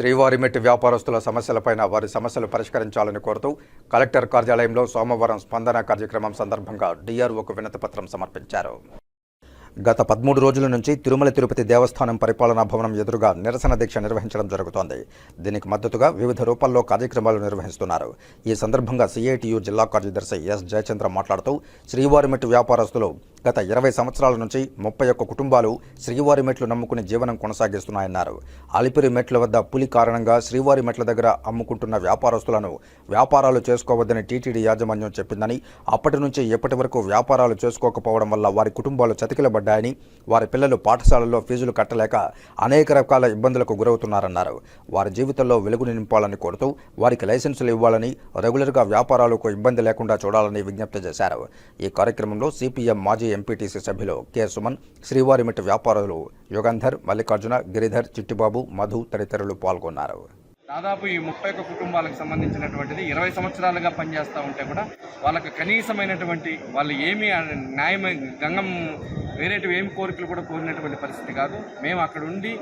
శ్రీవారిమెట్టి వ్యాపారస్తుల సమస్యలపైన వారి సమస్యలు పరిష్కరించాలని కోరుతూ కలెక్టర్ కార్యాలయంలో సోమవారం స్పందన కార్యక్రమం సందర్భంగా డిఆర్ఓకు వినతిపత్రం సమర్పించారు. గత పదమూడు రోజుల నుంచి తిరుమల తిరుపతి దేవస్థానం పరిపాలనా భవనం ఎదురుగా నిరసన దీక్ష నిర్వహించడం జరుగుతోంది. దీనికి మద్దతుగా వివిధ రూపాల్లో కార్యక్రమాలు నిర్వహిస్తున్నారు. ఈ సందర్భంగా సిఐటియు జిల్లా కార్యదర్శి ఎస్ జయచంద్ర మాట్లాడుతూ శ్రీవారిమెట్టు వ్యాపారస్తులు గత ఇరవై సంవత్సరాల నుంచి ముప్పై ఒక్క కుటుంబాలు శ్రీవారి మెట్లు నమ్ముకుని జీవనం కొనసాగిస్తున్నాయన్నారు. అలిపిరి మెట్ల వద్ద పులి కారణంగా శ్రీవారి మెట్ల దగ్గర అమ్ముకుంటున్న వ్యాపారస్తులను వ్యాపారాలు చేసుకోవద్దని టీటీడీ యాజమాన్యం చెప్పిందని అప్పటి నుంచి ఎప్పటి వరకు వ్యాపారాలు చేసుకోకపోవడం వల్ల వారి కుటుంబాలు చతికిలబడ్డాయని వారి పిల్లలు పాఠశాలల్లో ఫీజులు కట్టలేక అనేక రకాల ఇబ్బందులకు గురవుతున్నారన్నారు. వారి జీవితంలో వెలుగుని నింపాలని కోరుతూ వారికి లైసెన్సులు ఇవ్వాలని రెగ్యులర్గా వ్యాపారాలకు ఇబ్బంది లేకుండా చూడాలని విజ్ఞప్తి చేశారు. ఈ కార్యక్రమంలో సిపిఎం మాజీ ఎంపీటీసీ సభ్యులు కె. సుమన్ శ్రీవారిమెట్టు వ్యాపారులు యుగంధర్ మల్లికార్జున గిరిధర్ చిట్టిబాబు మధు తదితరులు పాల్గొన్నారు. దాదాపు ఈ ముప్పై ఒక్క కుటుంబాలకు సంబంధించినటువంటిది ఇరవై సంవత్సరాలుగా పనిచేస్తూ ఉంటే కూడా వాళ్ళకు కనీసమైనటువంటి వాళ్ళు ఏమి న్యాయమై గంగం వేరేటివి ఏమి కోరికలు కూడా కోరినటువంటి పరిస్థితి కాదు. మేము అక్కడ ఉండి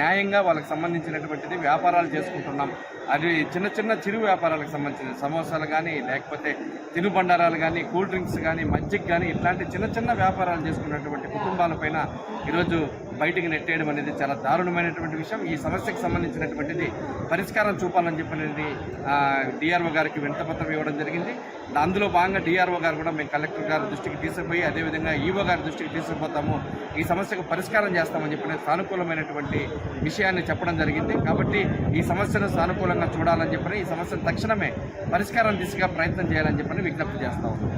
న్యాయంగా వాళ్ళకి సంబంధించినటువంటిది వ్యాపారాలు చేసుకుంటున్నాం. అది చిన్న చిన్న చిరు వ్యాపారాలకు సంబంధించిన సమోసాలు కానీ లేకపోతే తినుబండారాలు కానీ కూల్ డ్రింక్స్ కానీ మజ్జిగ కానీ ఇట్లాంటి చిన్న చిన్న వ్యాపారాలు చేసుకున్నటువంటి కుటుంబాలపైన ఈరోజు బయటికి నెట్టేయడం అనేది చాలా దారుణమైనటువంటి విషయం. ఈ సమస్యకు సంబంధించినటువంటిది పరిష్కారం చూపాలని చెప్పినది డిఆర్ఓ గారికి వింతపత్రం ఇవ్వడం జరిగింది. అందులో భాగంగా డిఆర్ఓ గారు కూడా మేము కలెక్టర్ గారి దృష్టికి తీసుకుపోయి అదేవిధంగా ఈఓ గారి దృష్టికి తీసుకుపోతాము. ఈ సమస్యకు పరిష్కారం చేస్తామని చెప్పిన సానుకూలమైనటువంటి విషయాన్ని చెప్పడం జరిగింది. కాబట్టి ఈ సమస్యను సానుకూలంగా చూడాలని చెప్పని ఈ సమస్యను తక్షణమే పరిష్కారం దిశగా ప్రయత్నం చేయాలని చెప్పని విజ్ఞప్తి చేస్తా ఉన్నాం.